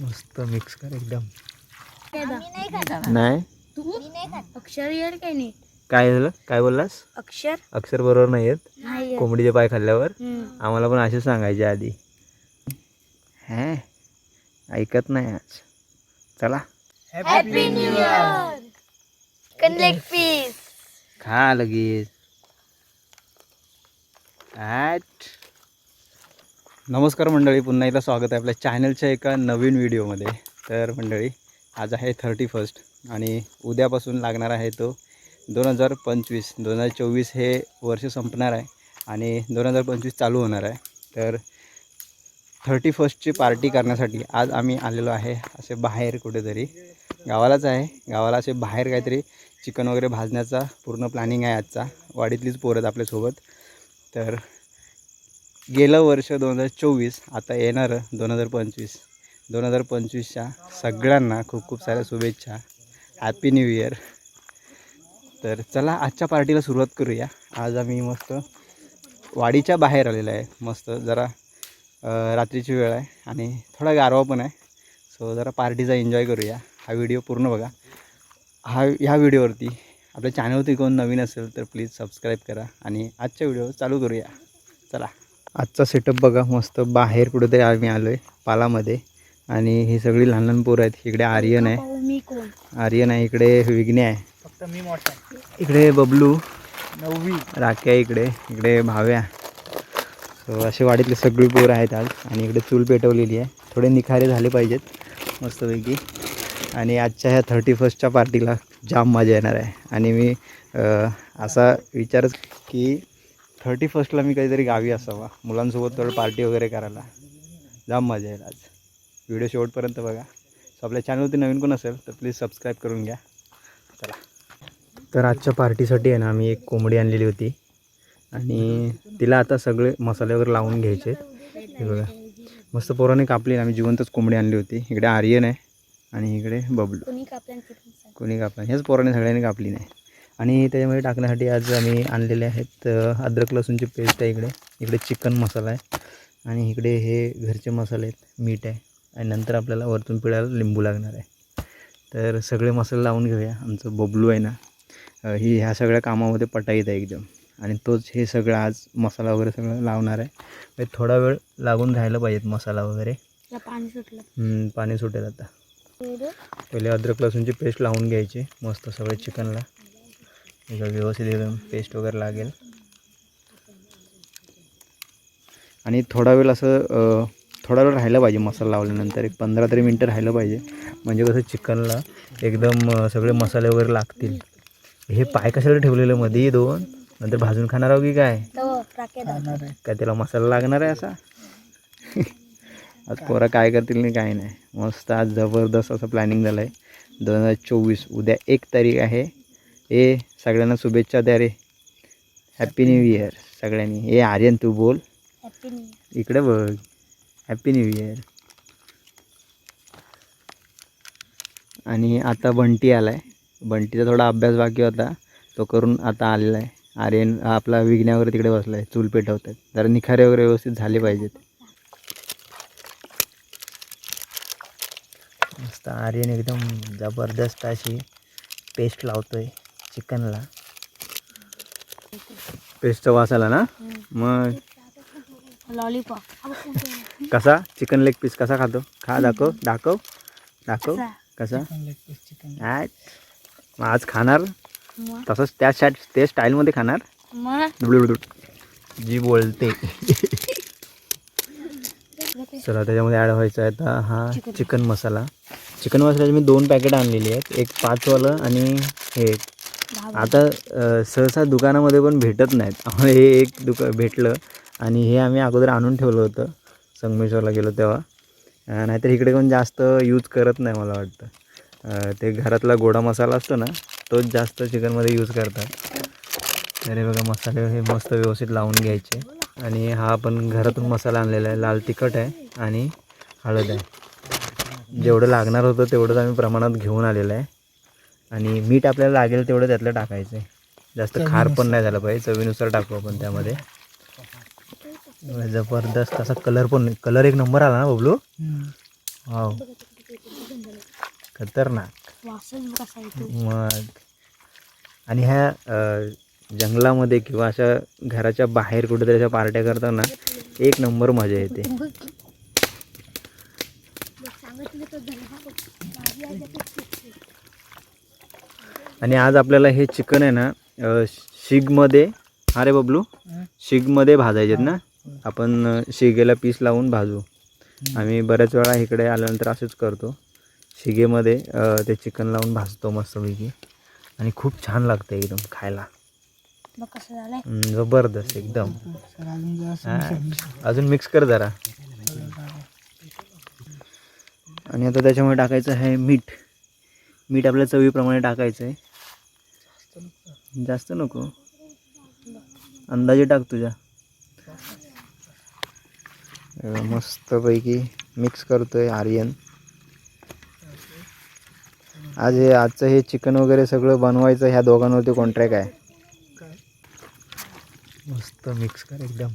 मस्त मिक्स कर एकदम. नाही? खात नाही तू अक्षर काय नाही? काय झालं? काय बोललास? अक्षर? अक्षर बरोबर नाही येत. कोंबडीचे पाय खाल्ल्यावर. हम्म. आम्हाला पण असे सांगायचे आधी. हे? ऐकत नाही आज. चला. हॅपी न्यू इयर पीस खा लगेच. ॲट नमस्कार मंडळी पुन्हा एकदा स्वागत आहे आपल्या चॅनलच्या एका नवीन व्हिडिओमध्ये. तर मंडळी आज आहे थर्टी फर्स्ट आणि उद्यापासून लागणार आहे तो दोन हजार पंचवीस. दोन हजार चोवीस हे वर्ष संपणार आहे आणि दोन हजार पंचवीस चालू होणार आहे. तर थर्टी फर्स्टची पार्टी करण्यासाठी आज आम्ही आलेलो आहे असे बाहेर कुठेतरी. गावालाच आहे. गावाला असे बाहेर काहीतरी चिकन वगैरे भाजण्याचा पूर्ण प्लॅनिंग आहे आजचा. वाडीतलीच पोरं आपल्यासोबत. तर गेलं वर्ष दोन हजार चोवीस आता येणारं दोन हजार पंचवीस. दोन हजार पंचवीसच्या सगळ्यांना खूप खूप साऱ्या शुभेच्छा. हॅपी न्यू इयर तर चला आजच्या पार्टीला सुरुवात करूया. आज आम्ही मस्त वाडीच्या बाहेर आलेलं आहे. मस्त जरा रात्रीची वेळ आहे आणि थोडा गारवा पण आहे. सो जरा पार्टीचा एन्जॉय करूया. हा व्हिडिओ पूर्ण बघा. हा ह्या व्हिडिओवरती आपल्या चॅनलवरती कोण नवीन असेल तर प्लीज सबस्क्राईब करा आणि आजच्या व्हिडिओ चालू करूया. चला. आजचा सेटअप बघा मस्त बाहेर कुठेतरी आम्ही आलो आहे पालामध्ये. आणि ही सगळी लहान लहान पोरं आहेत. इकडे आर्यन आहे. आर्यन आहे इकडे विघ्ने आहे. फक्त मी मोठा इकडे बबलू. नववी. राख्या इकडे. इकडे भाव्या. सो असे वाडीतले सगळी पोरं आहेत आज. आणि इकडे चूल पेटवलेली आहे. थोडे निखारे झाले पाहिजेत. मस्तपैकी. आणि आजच्या ह्या थर्टी फर्स्टच्या पार्टीला जाम मजा येणार आहे. आणि मी असा विचारच की थर्टी फर्स्टला मी काहीतरी गावी असावा. मुलांसोबत थोडं पार्टी वगैरे करायला. जाम मजा येईल आज. व्हिडिओ शेवटपर्यंत बघा. सो आपल्या चॅनलवरती नवीन कोण असेल तर प्लीज सबस्क्राईब करून घ्या. चला. तर आजच्या पार्टीसाठी आहे ना आम्ही एक कोंबडी आणलेली होती. आणि तिला आता सगळे मसाले वगैरे लावून घ्यायचे हे बघा. मस्त पोराने कापली आम्ही जिवंतच कोंबडी आणली होती. इकडे आर्यन आहे आणि इकडे बबलू. कोणी कापला हेच पोराने सगळ्यांनी कापली नाही. आणि त्याच्यामध्ये टाकण्यासाठी आज आम्ही आणलेले आहेत अद्रक लसूणची पेस्ट आहे इकडे. इकडे चिकन मसाला आहे. आणि इकडे हे घरचे मसाले आहेत मीठ आहे. आणि नंतर आपल्याला वरतून पिळायला लिंबू लागणार आहे. तर सगळे मसाले लावून घेऊया. आमचं बबलू आहे ना ही ह्या सगळ्या कामामध्ये पटाईत आहे एकदम. आणि तोच हे सगळं आज मसाला वगैरे सगळं लावणार आहे. म्हणजे थोडा वेळ लागून राहायला पाहिजेत मसाला वगैरे. सुटलं. पाणी सुटेल आता. पहिले अद्रक लसूणची पेस्ट लावून घ्यायची मस्त सगळे चिकनला. एकदम व्यवस्थित एकदम पेस्ट वगैरे लागेल. आणि थोडा वेळ असं थोडा वेळ राहिलं पाहिजे मसाला लावल्यानंतर एक पंधरा तरी मिनटं राहिलं पाहिजे. म्हणजे कसं चिकनला एकदम सगळे मसाले वगैरे लागतील. हे पाय कशाला ठेवलेलं मध्ये दोन? नंतर भाजून खाणार आहो की काय? तो राखे दादा. काय त्याला मसाला लागणार आहे असा? आज पोरं काय करतील नाही काय नाही. मस्त आज जबरदस्त असं प्लॅनिंग झालं आहे दोन हजार चोवीस उद्या एक तारीख आहे. ए सगळ्यांना शुभेच्छा द्या रे. हॅपी न्यू इयर सगळ्यांनी. ए आर्यन तू बोल. इकडे बघ. हॅपी न्यू इयर आणि आता बंटी आला आहे बंटीचा थोडा अभ्यास बाकी होता. तो करून आता आलेला आहे. आर्यन आपला विघ्न्यावर तिकडे बसला आहे चूल पेटवतात. जरा निखारे वगैरे व्यवस्थित झाले पाहिजेत. मस्त आर्यन एकदम जबरदस्त अशी पेस्ट लावतोय. चिकनला. पेस्टचा वास आला ना मग? लॉलीपॉप. कसा? चिकन लेग पीस कसा खातो? खा दाखव दाखव. दाखव. कसा? मग आज खाणार? तसंच त्या शॅट ते स्टाईलमध्ये खाणार. जी बोलते. चला त्याच्यामध्ये ॲड व्हायचा आहे आता हा चिकन. मसाला. चिकन मसाल्याचे मी दोन पॅकेट आणलेली आहेत. एक पाचवालं आणि हे एक आता सहसा दुकानामध्ये पण भेटत नाहीत. आम्हाला हे एक दुका भेटलं आणि हे आम्ही अगोदर आणून ठेवलं होतं. संगमेश्वरला गेलो तेव्हा. नाहीतर इकडे पण जास्त यूज करत नाही मला वाटतं. ते घरातला गोडा मसाला असतो ना तोच जास्त चिकनमध्ये यूज करतात. तर हे बघा मसाले हे मस्त व्यवस्थित लावून घ्यायचे. आणि हा आपण घरातून मसाला आणलेला आहे. लाल तिखट आहे आणि हळद आहे. जेवढं लागणार होतं तेवढंच आम्ही प्रमाणात घेऊन आलेलं आहे. आणि मीठ आपल्याला लागेल तेवढं त्यातलं टाकायचं आहे. जास्त खार पण नाही झालं पाहिजे चवीनुसार टाकू आपण त्यामध्ये. जबरदस्त असा कलर पण कलर एक नंबर आला ना बबलू? वाव. खतरनाक. वासच कसा येतो मग. आणि ह्या जंगलामध्ये किंवा अशा घराच्या बाहेर कुठेतरी अशा पार्ट्या करताना एक नंबर मजा येते. आणि आज आपल्याला हे चिकन आहे ना शिगमध्ये अरे बबलू? शिगमध्ये भाजायचेत ना? आपण शिगेला पीस लावून भाजू. आम्ही बऱ्याच वेळा इकडे आल्यानंतर असंच करतो. शिगेमध्ये ते चिकन लावून भाजतो मस्तपैकी. आणि खूप छान लागतं एकदम खायला. जबरदस्त एकदम. अजून मिक्स कर जरा. आणि आता त्याच्यामध्ये टाकायचं आहे मीठ. मीठ आपल्या चवीप्रमाणे टाकायचं आहे जास्त नको. अंदाजे टाक तुझ्या. मस्तपैकी मिक्स करतोय आर्यन. आज हे आजचं हे चिकन वगैरे सगळं बनवायचं ह्या दोघांवरती कॉन्ट्रॅक्ट आहे. मस्त मिक्स कर एकदम.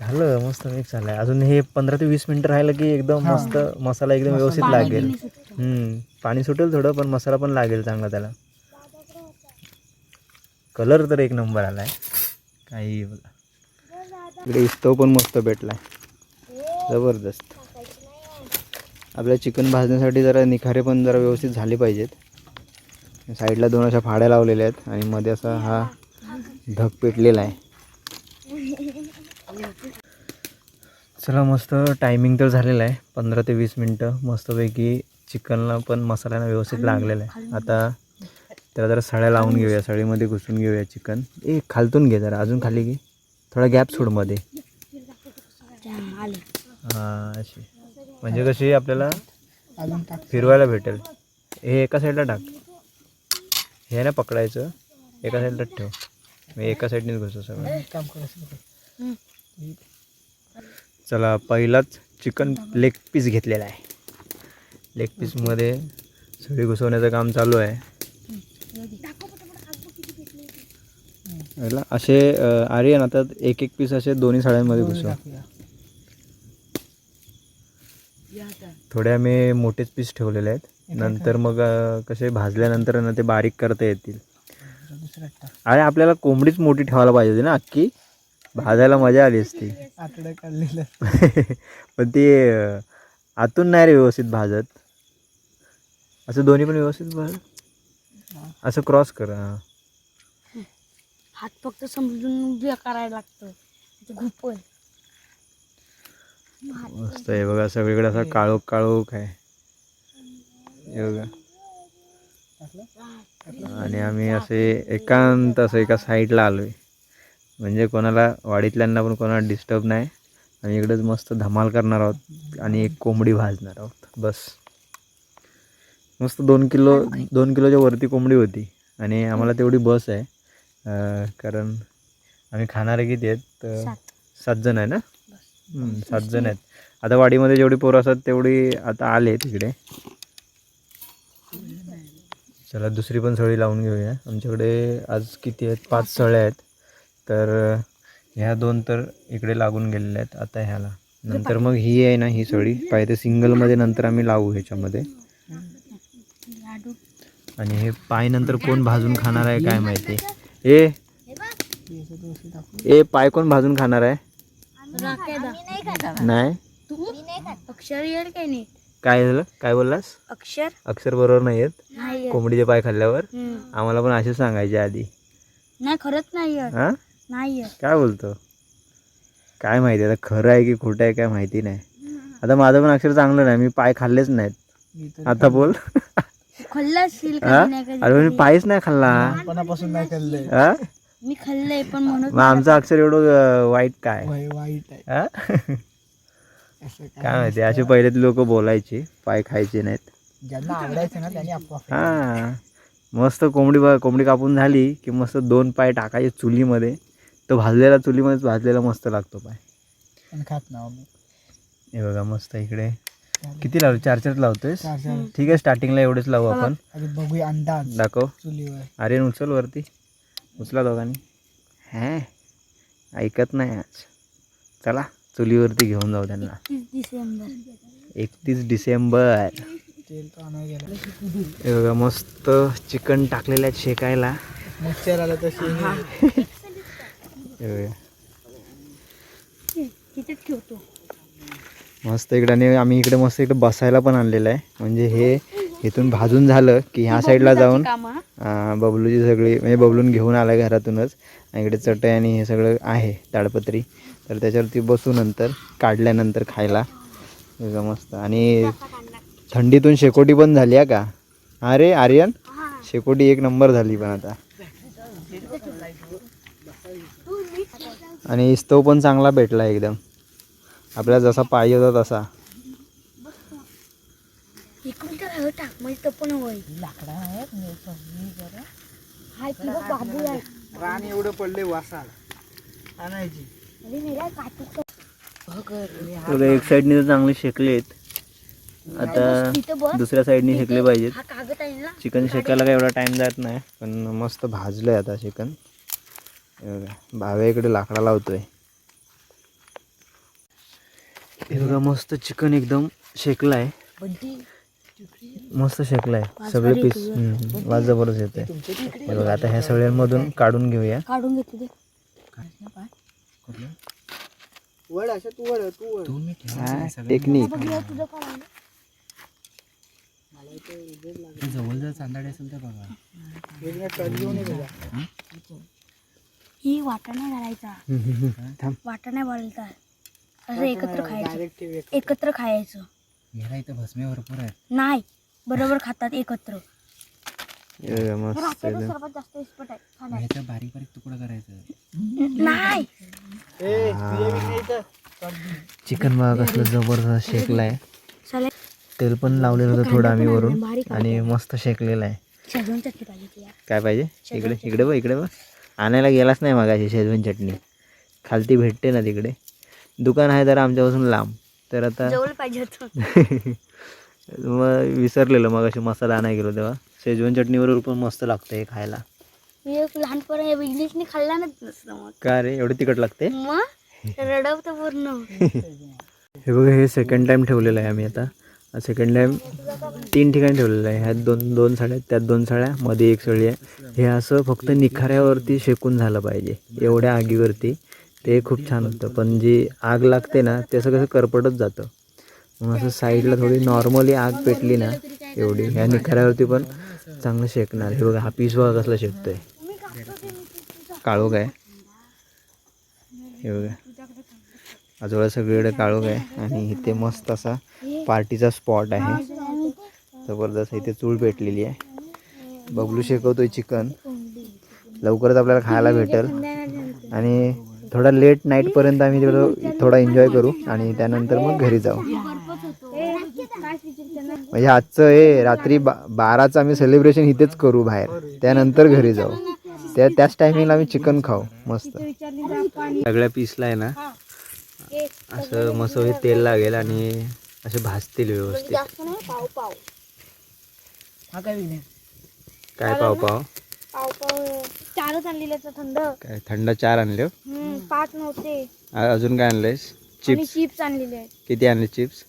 झालं मस्त मिक्स झालंय. अजून हे पंधरा ते वीस मिनिटं राहिलं की एकदम मस्त मसाला एकदम व्यवस्थित लागेल. हम्म, पाणी सुटेल थोडं पण मसाला पण लागेल चांगला त्याला. कलर तर एक नंबर आला आहे काही इकडे इस्तव पण मस्त भेटलाय. जबरदस्त. आपल्या चिकन भाजण्यासाठी जरा निखारे पण जरा व्यवस्थित झाले पाहिजेत. साईडला दोन अशा फाड्या लावलेल्या आहेत आणि मध्ये असा हा ढग पेटलेला आहे. चला मस्त टायमिंग तर झालेलं आहे. पंधरा ते वीस मिनटं मस्तपैकी चिकनला पण मसाल्याला व्यवस्थित लागलेला आहे. आता त्याला जरा सळ्या लावून घेऊया सळीमध्ये घुसून घेऊया चिकन. ए खालतून घे जरा अजून खाली घे. थोडा गॅप सोडमध्ये. हां अशी. म्हणजे कशी आपल्याला फिरवायला भेटेल. हे एका साईडला टाक. हे ना पकडायचं. एका साईडला ठेव. मी एका साईडनेच घुसतो सगळं. चला पहिलाच चिकन लेग पीस घेतलेला आहे. लेग पीसमध्ये सगळी घुसवण्याचं काम चालू आहे. याला असे आर्यन आता एक एक पीस असे दोन्ही साड्यांमध्ये घुसव थोडे आम्ही मोठेच पीस ठेवलेले आहेत. नंतर मग कसे भाजल्यानंतर ना ते बारीक करता येतील. अरे आपल्याला कोंबडीच मोठी ठेवायला पाहिजे होती ना अख्खी? भाजायला मजा आली असती. पण ते आतून नाही रे व्यवस्थित भाजत. असं दोन्ही पण व्यवस्थित भाज असं क्रॉस कर हात फक्त समजून उभ्या करायला लागतं. ते घुपल. मस्त आहे बघा सगळीकडे असा काळोख काळोख आहे. हे बघा. आणि आम्ही असे एकांत असं एका साईडला आलो आहे म्हणजे कोणाला वाडीतल्यांना पण कोणाला डिस्टर्ब नाही. आणि इकडेच मस्त धमाल करणार आहोत आणि एक कोंबडी भाजणार आहोत. बस. मस्त दोन किलो दोन किलोच्या वरती कोंबडी होती. आणि आम्हाला तेवढी बस आहे. अं, कारण आम्ही खाणारे किती आहेत? तर सात. सात जण आहे ना? हम्म, सात जण आहेत. आता वाडीमध्ये जेवढी पोरं असतात तेवढी आता आले तिकडे. चला दुसरी पण सळी लावून घेऊया. आमच्याकडे आज किती आहेत? पाच सळ्या आहेत. तर अं, ह्या दोन तर इकडे लागून गेलेल्या आहेत. आता ह्याला. नंतर मग ही आहे ना ही सळी. पाहिजे सिंगलमध्ये नंतर आम्ही लावू ह्याच्यामध्ये. आणि हे पाय नंतर कोण भाजून खाणार आहे काय माहिती? ए ए पाय कोण भाजून खाणार आहे? नाही तू? अक्षर येईल काय नाही? काय झालं? काय बोललास? अक्षर? अक्षर बरोबर नाही येत. कोंबडीचे पाय खाल्ल्यावर. आम्हाला पण असे सांगायचे आधी. नाही खरंच नाही हां? काय बोलतो? काय माहिती आता खरं आहे की खोटं आहे काय माहिती नाही. आता माझं पण अक्षर चांगलं नाही मी पाय खाल्लेच नाहीत. आता बोल. अरे पण मी पायच नाही खाल्ला. कोणापासून नाही खाल्लंय हा? मी खाल्लंय पण म्हणत मग आमचं अक्षर एवढं अं, वाईट काय? वाई- वाईट आहे. हा? असं काय काय माहिती असे पहिले लोक बोलायचे पाय खायचे नाहीत. ज्यांना आवडायचं ना त्यांनी आपोआप हा. मस्त कोंबडी बा कोंबडी कापून झाली की मस्त दोन पाय टाकायचे चुलीमध्ये. तो भाजलेला चुलीमध्येच भाजलेला मस्त लागतो पाय. पण खात ना आम्ही. हे बघा मस्त इकडे. किती लावले? चार चार लावतोयस? चार चार ठीक आहे स्टार्टिंगला एवढेच लावू आपण. आधी बघूया अंदाज. दाखव. चुलीवर. आर्यन उचल वरती. उचला दोघांनी. हॅ ऐकत नाही आज. चला चुलीवरती घेऊन जाऊ त्यांना. एकतीस डिसेंबर. तेल तर आणायला गेला. हे बघा मस्त चिकन टाकलेलं आहे शेकायला. मच्छर आलं तशी हे बघा. तिथेच ठेवतो. मस्त इकडे आणि आम्ही इकडे मस्त इकडे बसायला पण आणलेलं आहे. म्हणजे हे इथून भाजून झालं की ह्या साईडला जाऊन बबलूची सगळी म्हणजे बबलून घेऊन आला घरातूनच. आणि इकडे चटई आणि हे सगळं आहे ताडपत्री तर त्याच्यावरती बसू नंतर काढल्यानंतर खायला. मस्त. आणि थंडीतून शेकोटी पण झाली आहे का? अरे आर्यन? शेकोटी एक नंबर झाली पण आता. आणि स्टोव पण चांगला भेटला एकदम. आपल्याला जसा पाहिजे होता तसा. इकडून तर हवं टाक म्हणजे तो पण होईल. लाकडा आहेत मी सगळी जरा हाय की बघ बाबू आहे. रान एवढं पडले वासा आणायची. अरे मेरा काटूचं बघा एक साईडने तर चांगले शेकले आहेत आता दुसऱ्या साईडने शेकले पाहिजेत. हा आहे चिकन शेकायला काय एवढा टाइम जात नाही पण मस्त भाजलंय आता चिकन हे बघा भाव्या इकडे लाकडा लावतोय. हे बघा मस्त चिकन एकदम शेकलाय. मस्त शेकलाय. सगळे पीस वास जबरदस्त येते हे बघा आता ह्या सगळ्यांमधून काढून घेऊया. काढून घेतो ते. वड अशा तू वड तू वड. टेक्निक बघ हे तुझं काय आहे? वेगळ्या कट घेऊन ये त्याला. ही? वाटाणा घालायचा. थांब वाटाणा बोलता असं एकत्र खायचं. एकत्र. खायचं. नाही बरोबर खातात एकत्र. हे बघा मस्त रात्याचं एकदम सर्वात जास्त इस्पट आहे खाण्यात. नाही. इथं. चिकन बघा कसलं जबरदस्त शेकलाय तेल पण लावलेलं होतं थोडं आम्ही वरून आणि मस्त शेकलेलं आहे. शेजवान चटणी पाहिजे ती यार. काय पाहिजे? इकडे इकडे बघ इकडे बघ. आणायला गेलाच नाही मगाशी शेजवान चटणी. खालती भेटते ना तिकडे. दुकान आहे जरा आमच्यापासून लांब. तर आता जवळ पाहिजे होतं. मग विसरलेलं मग अशी मसाला आणायला गेलो तेव्हा. शेजवान चटणीबरोबर पण मस्त लागतं हे खायला. मी एक लहानपणी खाल्ला नसतं मग. का रे? एवढं तिखट लागते मग? रडवतं पूर्ण. हे बघा हे सेकंड टाईम ठेवलेलं आहे आम्ही आता. सेकंड टाईम तीन ठिकाणी ठेवलेलं आहे. ह्यात दोन दोन साड्या आहेत, त्यात दोन साड्या मध्ये एक सळी आहे. हे असं फक्त निखाऱ्यावरती शेकून झालं पाहिजे. एवढ्या आगीवरती. ते खूप छान होतं. पण जी आग लागते ना ते कसं करपटच जातं. मग असं साईडला थोडी नॉर्मली आग पेटली ना एवढी. ह्या निखाऱ्यावरती पण चांगलं शेकणार. हे बघा हा पीस बघा कसला शेकतोय. काळोख आहे. हे बघा. आजोळा सगळीकडे काळोख आहे. आणि इथे मस्त असा पार्टीचा स्पॉट आहे. जबरदस्त इथे चूळ पेटलेली आहे. बबलू शेकवतोय चिकन. लवकरच आपल्याला खायला भेटेल. आणि थोडा लेट नाईटपर्यंत आम्ही तिकडं थोडा एन्जॉय करू आणि त्यानंतर मग घरी जाऊ. म्हणजे आजचं हे रात्री बा बाराचं आम्ही सेलिब्रेशन इथेच करू बाहेर. त्यानंतर घरी जाऊ. त्या त्याच टायमिंगला आम्ही चिकन खाऊ. मस्त. सगळ्या पीसला आहे ना? असं मस्त हे तेल लागेल आणि असे भाजतील व्यवस्थित. काय पाव पाव चारच आणलेले थंड. काय थंड चार आणले हो? हम्म, पाच नव्हते. अजून काय आणलेस आणि चिप्स. चिप्स आणलेले आहेत. किती आणले चिप्स?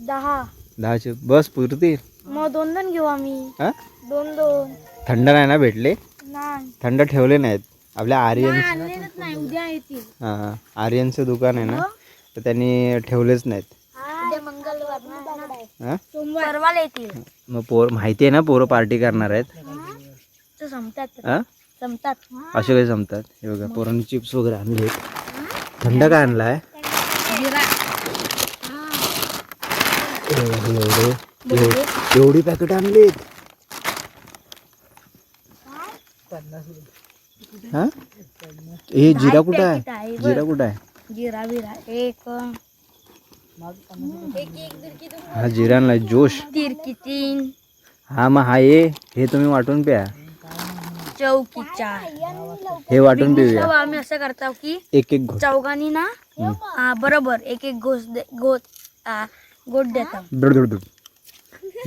दहा. दहा चिप्स. बस पुरतील. मग दोन दोन घेऊ आम्ही. हा? दोन दोन थंड नाही ना भेटले? नाही. थंड ठेवले नाहीत. आपल्या आर्यन आणलेलंच नाही. उद्या येतील. हां आर्यनचं दुकान आहे ना? तर त्यांनी ठेवलेच नाहीत. उद्या मंगळवार हां? सोमवार. परवाला येतील. मग पोर माहिती आहे ना पोरं पार्टी करणार आहेत. संपतात हाँ? संपतात असे काही जमतात? हे बघा पोरांनी चिप्स वगैरे आणले थंड काय आणलाय? जिरा. एवढे एवढे- एवढी पॅकेट आणलीत हा? हे जिरा कुठं packet आहे आहे बघ. जिरा कुठं आहे? जिरा बिरा एक हा जिरा आणलाय जोश. तिरकी तीन. हा मग हा ये. हे तुम्ही वाटून प्या. चौकी चार हे वाटून पिऊया आम्ही असं करतो की एक एक घोट. चौघांनी ना हा बरोबर एक एक गोस दे गोत आ, गोट देतात दुड दुड दुड.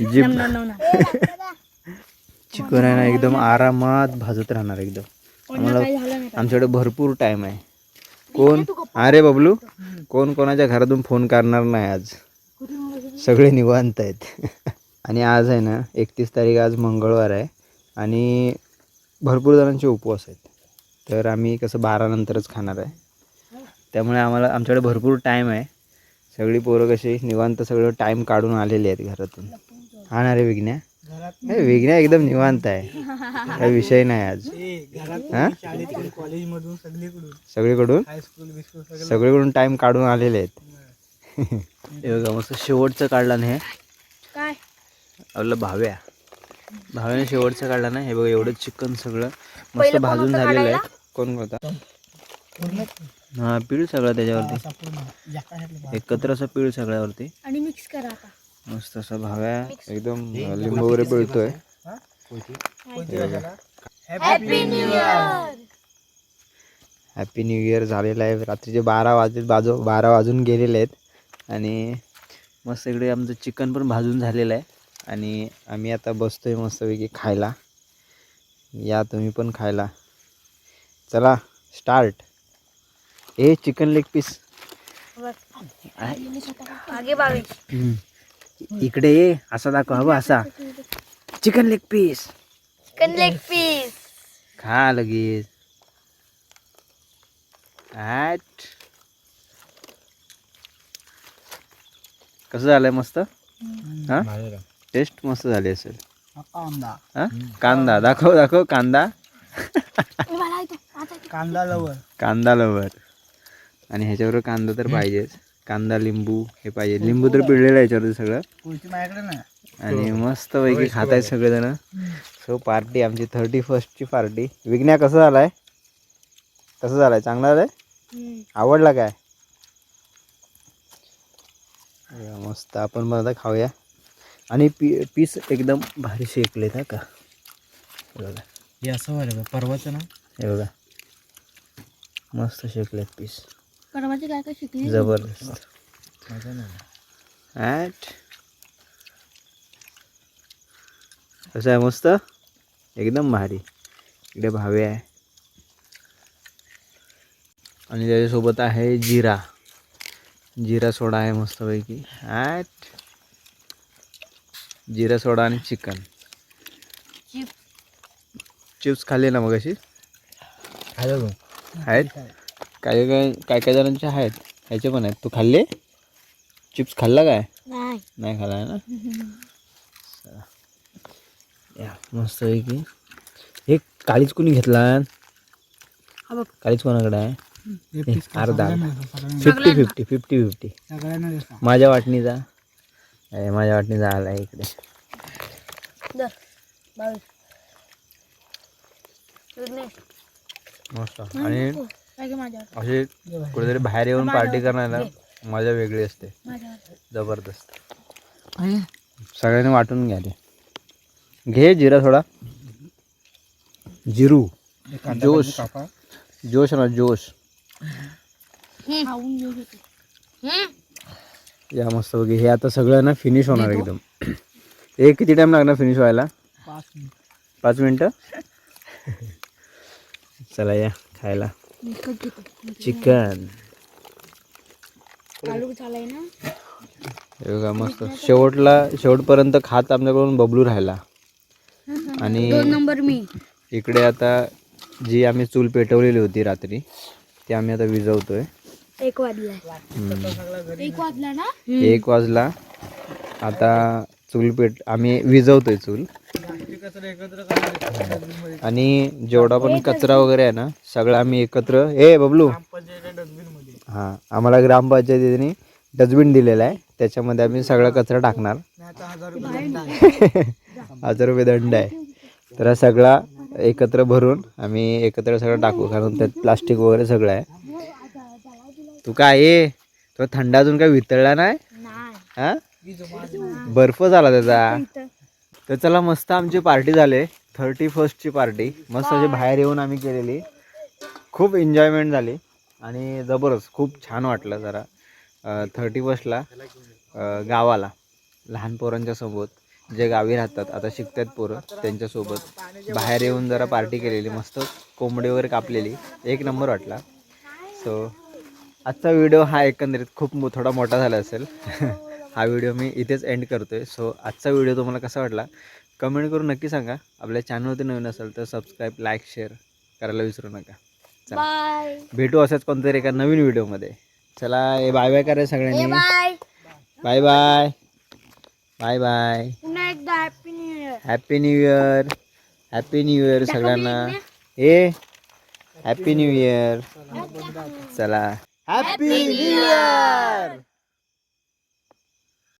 जीभ. नम नम नम चिकन आहे ना एकदम आरामात भाजत राहणार एकदम. आम्हाला काही झालं नाही आमच्याकडे भरपूर टाइम आहे. कोण? अरे बबलू कोण कोणाच्या घरातून फोन करणार नाही आज? सगळे निवांत आहेत. आणि आज आहे ना एकतीस तारीख आज मंगळवार आहे. आणि भरपूर जणांचे उपवास आहेत. तर आम्ही कसं बारा नंतरच खाणार आहे. त्यामुळे आम्हाला आमच्याकडे भरपूर टाईम आहे. सगळी पोरं कशी निवांत सगळं टाईम काढून आलेली आहेत घरातून. हा ना रे विघ्न्या? घरात हे विघ्न्या एकदम निवांत आहे. काही विषय नाही आज. हा? सगळीकडून. सगळीकडून? हायस्कूल बिस्कूल सगळं. सगळीकडून टाईम काढून आलेले आहेत. हे बघा मस्त शेवटचं काढला ना हे. काय? आपलं भाव्या. भाव्याने शेवटचं काढला ना हे बघा एवढं चिकन सगळं मस्त भाजून झालेलं आहे? कोण होता पूर्ण हा पीळ सगळं त्याच्यावरती. एकत्र असं पीळ सगळ्यावरती. आणि मिक्स करा आता. मस्त असा भाव्या एकदम लिंबू वगैरे पिळतोय. हा? कोणती? भाज्याला? Happy new year happy new year झालेला आहे. रात्रीचे बारा वाजले बाजू बारा वाजून गेलेले आहेत. आणि मस्त इकडे आमचं चिकन पण भाजून झालेलं आहे. आणि आम्ही आता बसतोय मस्तपैकी खायला. या तुम्ही पण खायला. चला स्टार्ट ए चिकन लेग पीस इकडे ये असा दाखव हवं असा. Chicken leg piece chicken leg piece खा लगेच. ॲट कसं झालंय मस्त? हा? टेस्ट मस्त झाली असेल. कांदा. हा? कांदा. दाखव दाखव कांदा. कांदा लवर. कांदा लवर. आणि ह्याच्याबरोबर कांदा तर पाहिजेच. कांदा लिंबू हे पाहिजे. लिंबू तर पिळलेलं आहे याच्यावरती सगळं. पुढची माझ्याकडे ना आणि मस्त पैकी खात आहेत सगळेजण. सो पार्टी आमची थर्टी फर्स्टची पार्टी. विघ्न्या कसं झालाय? कसं झालाय? चांगला झालाय. आवडला काय? या, मस्त. आपण पण आता खाऊया. आणि पी पीस एकदम भारी शेकलेत हा का? हे बघा. हे असं व्हायला परवाचं ना? हे बघा. मस्त शेकलेत पीस. परवाची काय काय शिकली? जबरदस्त. नाही. ॲट कसं आहे मस्त? एकदम भारी. इकडे भावे आहे. आणि त्याच्यासोबत आहे जिरा. जिरा सोडा आहे मस्तपैकी. ॲट जिरा सोडा आणि चिकन. चिप. चिप्स खाल्ले ना मग अशी? हॅलो आहेत? काही काय काय काय जणांचे आहेत? ह्याचे पण आहेत. तू खाल्ले? चिप्स खाल्ला काय? नाही. नाही खाल्ला आहे ना? या मस्त पैकी. हे काळीच कोणी घेतला? काळीच कोणाकडे आहे? का अर्धा. Fifty fifty fifty fifty. माझ्या वाटणीचा. ए, माझ्या वाटणीचा आला आहे इकडे. मस्त. आणि असे कुठेतरी बाहेर येऊन पार्टी करायला मजा वेगळी असते. जबरदस्त. अरे, सगळ्यांनी वाटून घ्या ते. घे जिरा थोडा. जिरू. जोश. जोश ना जोश. खाऊन घेऊ शकतो या मस्त बघे हे आता सगळं ना फिनिश होणार एकदम. हे किती टाइम लागणार फिनिश व्हायला? पाच मिनिट. चला या खायला. चिकन बघा मस्त. शेवटला शेवटपर्यंत खात आमच्याकडून बबलू राहिला. आणि दोन नंबर मी. इकडे आता जी आम्ही चूल पेटवलेली होती रात्री ती आम्ही आता विजवतोय एक हम्म. एक वाजला ना एक वाजला आता चूल पेट आम्ही विजवतोय चूल. आणि जेवढा पण कचरा वगैरे आहे ना सगळं आम्ही एकत्र ए बबलू. हां आम्हाला ग्रामपंचायतीने डस्टबिन दिलेला आहे त्याच्यामध्ये आम्ही सगळा कचरा टाकणार नाही आता हजार रुपये दंड आहे. हजार रुपये दंड आहे तर हा सगळा एकत्र भरून आम्ही एकत्र सगळं टाकू कारण त्यात प्लास्टिक वगैरे सगळं आहे तू काय ये? तो थंड अजून काय वितळला नाही? हा? बर्फ झाला त्याचा. तर चला मस्त आमची पार्टी झाली. थर्टी फर्स्टची पार्टी. मस्त अशी बाहेर येऊन आम्ही केलेली. खूप एन्जॉयमेंट झाली. आणि जबरदस्त खूप छान वाटलं जरा. थर्टी फर्स्टला गावाला. लहान पोरांच्या सोबत. जे गावी राहतात. आता शिकतात पोरं त्यांच्यासोबत बाहेर येऊन जरा पार्टी केलेली. मस्त कोंबडी वगैरे कापलेली. एक नंबर वाटला. सो आजचा व्हिडिओ हा एकंदरीत खूप मो- थोडा मोठा झाला असेल. हा व्हिडिओ मी इथेच एंड करतो आहे सो आजचा व्हिडिओ तुम्हाला कसा वाटला? कमेंट करून नक्की सांगा. आपल्या चॅनलवरती नवीन असेल तर सबस्क्राईब लाईक शेअर करायला विसरू नका. चला. भेटू असंच कोणतरी एका नवीन व्हिडिओमध्ये चला हे बाय बाय करा सगळ्यांनी. Bye bye bye bye happy new year happy new year सगळ्यांना. ए हॅपी न्यू इयर चला. Happy new year